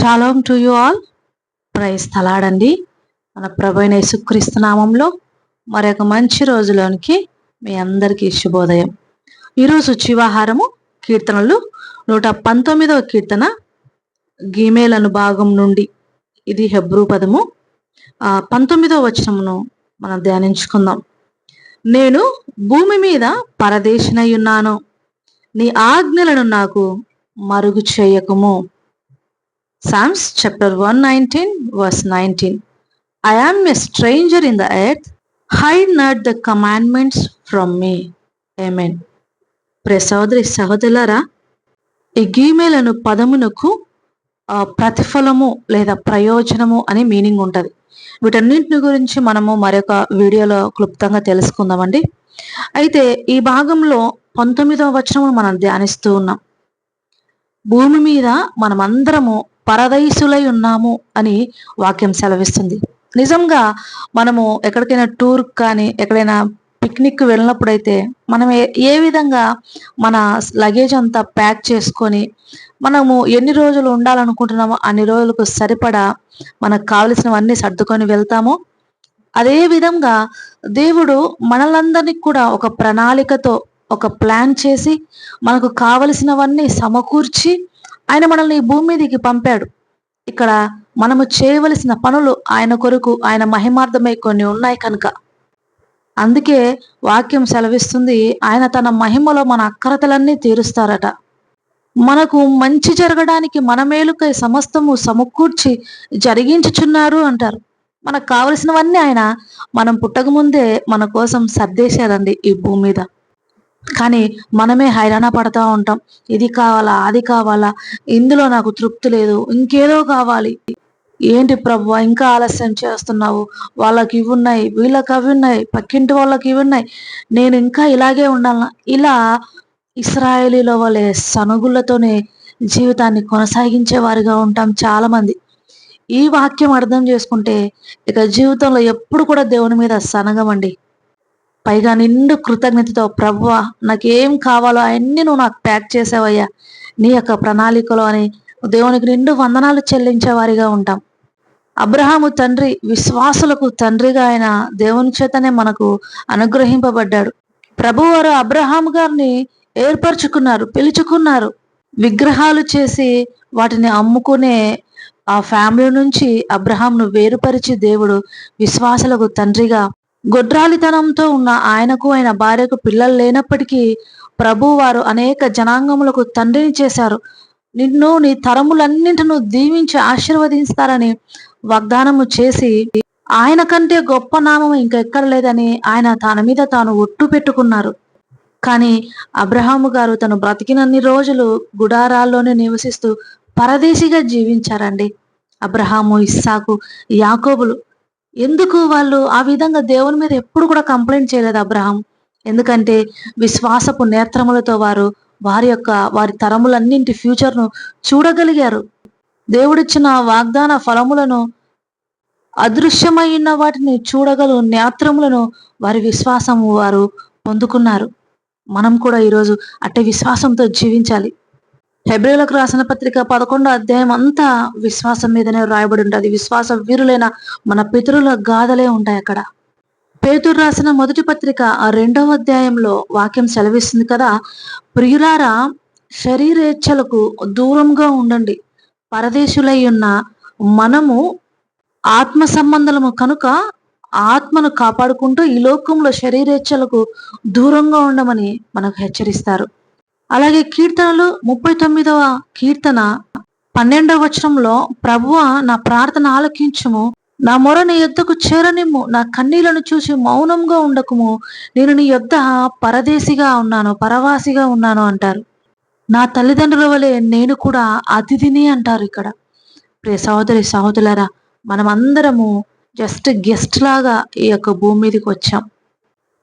Shalom to you all praise తలాడండి. మన ప్రభైన యేసుక్రీస్తు నామంలో మరొక మంచి రోజులోనికి మీ అందరికీ శుభోదయం. ఈరోజు శివాహారము కీర్తనలు నూట పంతొమ్మిదవ కీర్తన గీమేలను భాగం నుండి. ఇది హెబ్రూ పదము. పంతొమ్మిదవ వచనమును మనం ధ్యానించుకుందాం. నేను భూమి మీద పరదేశినై ఉన్నాను. నీ ఆజ్ఞలను నాకు మరుగు చేయకము. Psalms chapter 119, verse 19. I am a stranger in the earth, hide not the commandments from me. Amen. ప్రే సహోదరి సహోదరులరా ఈ గీమేలను పదమునకు ప్రతిఫలము లేదా ప్రయోజనము అనే మీనింగ్ ఉంటుంది వీటన్నింటిని గురించి మనము మరొక వీడియోలో క్లుప్తంగా తెలుసుకుందామండి అయితే ఈ భాగంలో పంతొమ్మిదవ వచనము మనం ధ్యానిస్తూ ఉన్నాం భూమి మీద మనమందరము పరదైసులై ఉన్నాము అని వాక్యం సెలవిస్తుంది. నిజంగా మనము ఎక్కడికైనా టూర్ కానీ ఎక్కడైనా పిక్నిక్ వెళ్ళినప్పుడైతే మనం ఏ- ఏ విధంగా మన లగేజ్ అంతా ప్యాక్ చేసుకొని మనము ఎన్ని రోజులు ఉండాలనుకుంటున్నామో అన్ని రోజులకు సరిపడా మనకు కావలసినవన్నీ సర్దుకొని వెళ్తామో అదే విధంగా దేవుడు మనలందరినీ కూడా ఒక ప్రణాళికతో ఒక ప్లాన్ చేసి మనకు కావలసినవన్నీ సమకూర్చి ఆయన మనల్ని ఈ భూమి మీదకి పంపాడు. ఇక్కడ మనము చేయవలసిన పనులు ఆయన కొరకు ఆయన మహిమార్థమై కొన్ని ఉన్నాయి కనుక. అందుకే వాక్యం సెలవిస్తుంది ఆయన తన మహిమలో మన అక్కరతలన్నీ తీరుస్తారట. మనకు మంచి జరగడానికి మన మేలుకై సమస్తము సమకూర్చి జరిగించుచున్నారు అంటారు. మనకు కావలసినవన్నీ ఆయన మనం పుట్టకముందే మన కోసం సర్దేశారండి ఈ భూమి మీద. కానీ మనమే హైరాణ పడతా ఉంటాం. ఇది కావాలా అది కావాలా? ఇందులో నాకు తృప్తి లేదు. ఇంకేదో కావాలి. ఏంటి ప్రభు ఇంకా ఆలస్యం చేస్తున్నావు? వాళ్ళకి ఇవి ఉన్నాయి వీళ్ళకి అవి ఉన్నాయి పక్కింటి వాళ్ళకి ఇవి ఉన్నాయి. నేను ఇంకా ఇలాగే ఉండాలనా ఇలా ఇస్రాయేలీల వలె సనుగులతోనే జీవితాన్ని కొనసాగించే వారిగా ఉంటాం చాలా మంది ఈ వాక్యం అర్థం చేసుకుంటే ఇక జీవితంలో ఎప్పుడు కూడా దేవుని మీద సనగమండి. పైగా నిండు కృతజ్ఞతతో ప్రభువా నాకేం కావాలో అవన్నీ నువ్వు నాకు ప్యాక్ చేసావయ్యా. నీ యొక్క ప్రణాళికలో అని దేవునికి నిండు వందనాలు చెల్లించేవారిగా ఉంటాం. అబ్రహాము తండ్రి విశ్వాసులకు తండ్రిగా ఆయన దేవుని చేతనే మనకు అనుగ్రహింపబడ్డాడు. ప్రభువారు అబ్రహాం గారిని ఏర్పరచుకున్నారు పిలుచుకున్నారు. విగ్రహాలు చేసి వాటిని అమ్ముకునే ఆ ఫ్యామిలీ నుంచి అబ్రహాంను వేరుపరిచి దేవుడు విశ్వాసులకు తండ్రిగా గొడ్రాలితనంతో ఉన్న ఆయనకు ఆయన భార్యకు పిల్లలు లేనప్పటికీ ప్రభు వారు అనేక జనాంగములకు తండ్రిని చేశారు. నిన్ను నీ తరములన్నింటిను దీవించి ఆశీర్వదిస్తారని వాగ్దానము చేసి ఆయన కంటే గొప్ప నామం ఇంకెక్కడ లేదని ఆయన తన మీద తాను ఒట్టు పెట్టుకున్నారు. కానీ అబ్రహాము గారు తను బ్రతికినన్ని రోజులు గుడారాల్లోనే నివసిస్తూ పరదేశిగా జీవించారండి. అబ్రహాము ఇస్సాకు యాకోబులు ఎందుకు వాళ్ళు ఆ విధంగా దేవుని మీద ఎప్పుడు కూడా కంప్లైంట్ చేయలేదు అబ్రహాం? ఎందుకంటే విశ్వాసపు నేత్రములతో వారు వారి యొక్క వారి తరములన్నింటి ఫ్యూచర్ను చూడగలిగారు. దేవుడిచ్చిన వాగ్దాన ఫలములను అదృశ్యమైన వాటిని చూడగల నేత్రములను వారి విశ్వాసము వారు పొందుకున్నారు. మనం కూడా ఈరోజు అట్టే విశ్వాసంతో జీవించాలి. హెబ్రిలకు రాసిన పత్రిక పదకొండో అధ్యాయం అంతా విశ్వాసం మీదనే రాయబడి ఉంటుంది. విశ్వాస వీరులైన మన పితరుల గాథలే ఉంటాయి అక్కడ. పేతురు రాసిన మొదటి పత్రిక ఆ రెండవ అధ్యాయంలో వాక్యం సెలవిస్తుంది కదా ప్రియులారా శరీరేచ్ఛలకు దూరంగా ఉండండి. పరదేశులై ఉన్న మనము ఆత్మ సంబంధము కనుక ఆత్మను కాపాడుకుంటూ ఈ లోకంలో శరీరేచ్ఛలకు దూరంగా ఉండమని మనకు హెచ్చరిస్తారు. అలాగే కీర్తనలు ముప్పై తొమ్మిదవ కీర్తన పన్నెండవ వచనంలో ప్రభువ నా ప్రార్థన ఆలకించుము. నా మొర నీ యొద్దకు చేరనిమ్ము. నా కన్నీళ్ళను చూసి మౌనంగా ఉండకుము. నేను నీ యొద్ద పరదేశిగా ఉన్నాను పరవాసిగా ఉన్నాను అంటారు. నా తల్లిదండ్రుల వలె నేను కూడా అతిథిని అంటారు ఇక్కడ. ప్రియ సహోదరి సహోదరులరా మనం అందరము జస్ట్ గెస్ట్ లాగా ఈ యొక్క భూమి మీదకి వచ్చాం.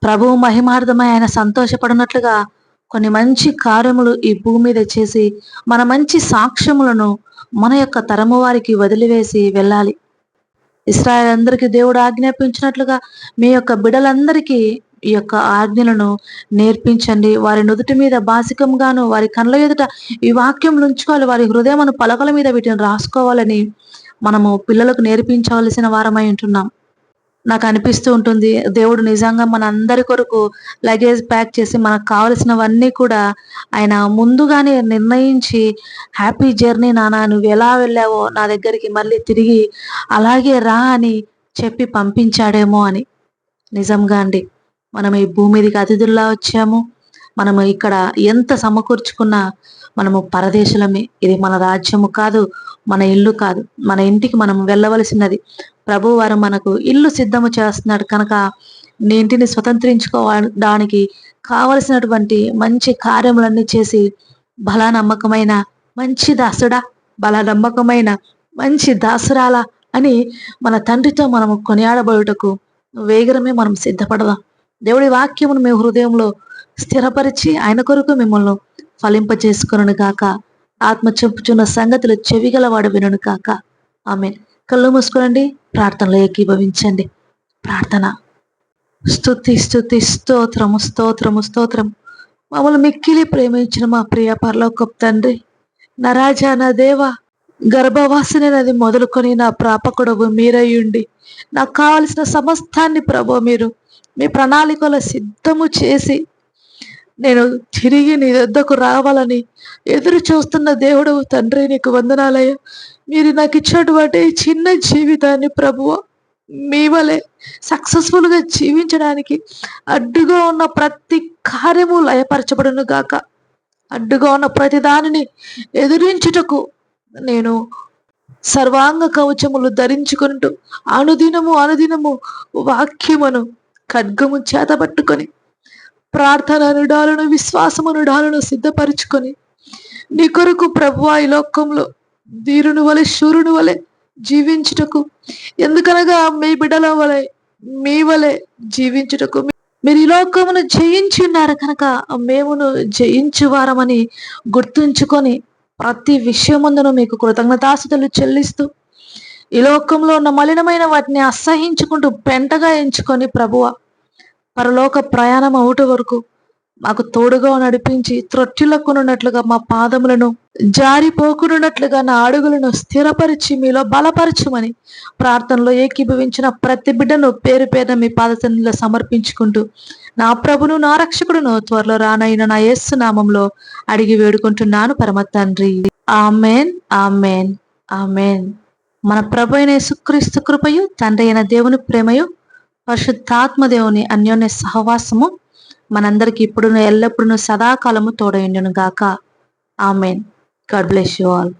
ప్రభువు మహిమార్థమై ఆయన సంతోషపడినట్లుగా కొన్ని మంచి కార్యములు ఈ భూమి మీద చేసి మన మంచి సాక్ష్యములను మన యొక్క తరము వారికి వదిలివేసి వెళ్ళాలి. ఇస్రాయల్ అందరికీ దేవుడు ఆజ్ఞాపించినట్లుగా మీ యొక్క బిడలందరికీ ఈ యొక్క ఆజ్ఞలను నేర్పించండి. వారి నుదుటి మీద బాసికంగాను వారి కళ్ళ ఎదుట ఈ వాక్యం ఉంచుకోవాలి. వారి హృదయమును పలకల మీద వీటిని రాసుకోవాలని మనము పిల్లలకు నేర్పించవలసిన వారమై ఉంటున్నాం. నాకు అనిపిస్తూ ఉంటుంది. దేవుడు నిజంగా మన అందరి కొరకు లగేజ్ ప్యాక్ చేసి మనకు కావలసినవన్నీ కూడా ఆయన ముందుగానే నిర్ణయించి హ్యాపీ జర్నీ నానా నువ్వు ఎలా వెళ్ళావో నా దగ్గరికి మళ్ళీ తిరిగి అలాగే రా అని చెప్పి పంపించాడేమో అని. నిజంగా అండి. మనం ఈ భూమి మీదకి అతిథుల్లా వచ్చాము. మనము ఇక్కడ ఎంత సమకూర్చుకున్నా మనము పరదేశులమే. ఇది మన రాజ్యము కాదు మన ఇల్లు కాదు. మన ఇంటికి మనం వెళ్ళవలసినది ప్రభువారు మనకు ఇల్లు సిద్ధము చేస్తున్నాడు కనుక నీ ఇంటిని స్వతంత్రించుకోవడానికి కావలసినటువంటి మంచి కార్యములన్నీ చేసి బల నమ్మకమైన మంచి దాసుడా బల నమ్మకమైన మంచి దాసురాల అని మన తండ్రితో మనము కొనియాడబడుటకు వేగరమే మనం సిద్ధపడదాం. దేవుడి వాక్యమును మీ హృదయంలో స్థిరపరిచి ఆయన కొరకు మిమ్మల్ని ఫలింపచేసుకును కాక ఆత్మ చెప్పుచున్న సంగతులు చెవిగలవాడు వినును కాక ఆమె కళ్ళు మూసుకోనండి ప్రార్థనలో ఏకీభవించండి. ప్రార్థన. స్థుతి స్థుతి స్తోత్రము స్తోత్రము స్తోత్రం మమ్మల్ని మిక్కిలి ప్రేమించిన మా ప్రియ పరలోకపు తండ్రి నరాజా నా దేవ గర్భవాసినది మొదలుకొని నా ప్రాపకుడవు మీరయ్యుండి నాకు కావలసిన సమస్తాన్ని ప్రభు మీరు మీ ప్రణాళికలో సిద్ధము చేసి నేను తిరిగి నీ వద్దకు రావాలని ఎదురు చూస్తున్న దేవుడు తండ్రి నీకు వందనాలయ్య. మీరు నాకు ఇచ్చినటువంటి చిన్న జీవితాన్ని ప్రభువ మీ వలె సక్సెస్ఫుల్గా జీవించడానికి అడ్డుగా ఉన్న ప్రతి కార్యము లయపరచబడును గాక. అడ్డుగా ఉన్న ప్రతి దానిని ఎదురించుటకు నేను సర్వాంగ కవచములు ధరించుకుంటూ అనుదినము అనుదినము వాక్యమును ఖడ్గము చేతబట్టుకొని ప్రార్థన అనుడాలను విశ్వాసమనుడాలను సిద్ధపరుచుకొని నీ కొరకు ప్రభు ఈ లోకంలో ధీరుని వలె శూరుని వలె జీవించుటకు ఎందుకనగా మీ బిడ్డల వలె మీ వలె జీవించుటకు మీరు ఈ లోకమును జయించి ఉన్నారు కనుక మేమును జయించువారమని గుర్తుంచుకొని ప్రతి విషయముందును మీకు కృతజ్ఞతాసులు చెల్లిస్తూ ఈ లోకంలో ఉన్న మలినమైన వాటిని అసహించుకుంటూ పెంటగా ఎంచుకొని ప్రభువ పరలోక ప్రయాణం అవుట వరకు మాకు తోడుగా నడిపించి త్రొట్టిలక్కునున్నట్లుగా మా పాదములను జారిపోకునున్నట్లుగా నా అడుగులను స్థిరపరిచి మీలో బలపరచుమని ప్రార్థనలో ఏకీభవించిన ప్రతి బిడ్డను పేరు పేరున మీ పాదసన్నిలో సమర్పించుకుంటూ నా ప్రభును నా రక్షకుడును త్వరలో రానైన నా యేస్సు నామంలో అడిగి వేడుకుంటున్నాను పరమ తండ్రి. Amen amen amen. మన ప్రభు అయిన యేసుక్రీస్తు కృపయు తండ్రి అయిన దేవుని ప్రేమయు పరిశుద్ధాత్మదేవుని అన్యోన్య సహవాసము మనందరికి ఇప్పుడు ఎల్లప్పుడూ సదాకాలము తోడైండును గాక amen. God bless you all.